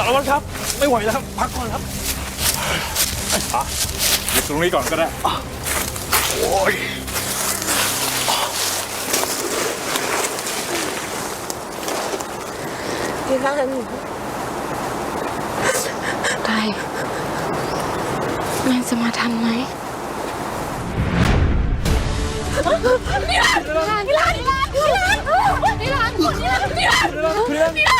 สารวัตรครับ ไม่ไหวแล้วครับพักก่อนครับอะเดี๋ยวตรงนี้ก่อนก็ได้โอ้ยที่นั่นตายมันจะมาทันไหมนี่รันดร์นิรันดร์นิรันดร์นิรันดร์นิรันดร์นิรันดร์นิรันดร์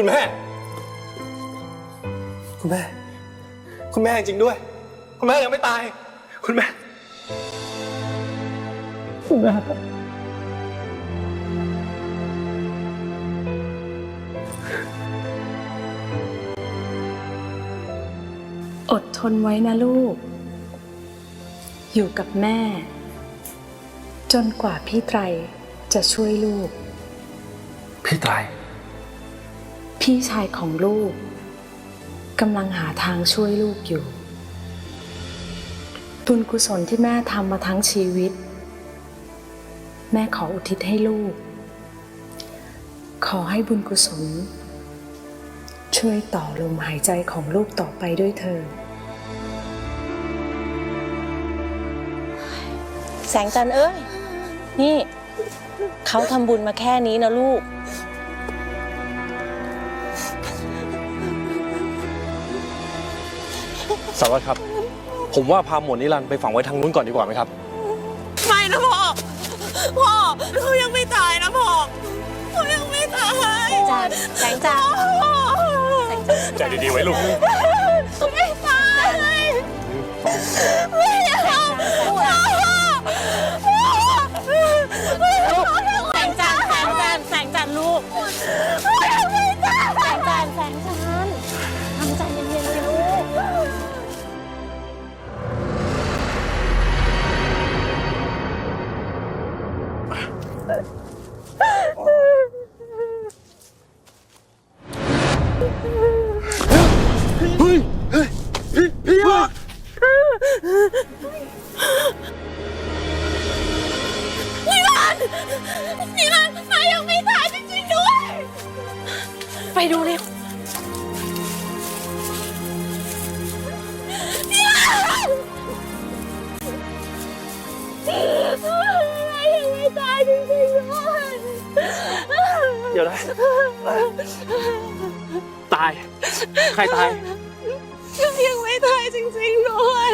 คุณแม่ คุณแม่ คุณแม่จริงด้วย คุณแม่ยังไม่ตาย คุณแม่ คุณแม่อดทนไว้นะลูก อยู่กับแม่ จนกว่าพี่ไตรจะช่วยลูก พี่ตาย พี่ชายของลูกกำลังหาทางช่วยลูกอยู่ บุญกุศลที่แม่ทำมาทั้งชีวิต แม่ขออุทิศให้ลูก ขอให้บุญกุศล ช่วยต่อลมหายใจของลูกต่อไปด้วยเถิดแสงจันทร์เอ้ย นี่ เขาทำบุญมาแค่นี้นะลูก สารวัตรครับ ผมว่าพาหมวดนิรันดร์ไปฝังไว้ทางนู้นก่อนดีกว่าไหมครับ ไม่นะพ่อ พ่อเขายังไม่ตายนะพ่อเขายังไม่ตายจันแสงจันใจดีๆไว้ลูก ไม่ตายไม่ นี่มันนายังไม่ตายจริงๆด้วย ไปดูเร็ว ดี๋ยวนะ ตาย ใครตาย ยังไม่ตายจริงๆด้วย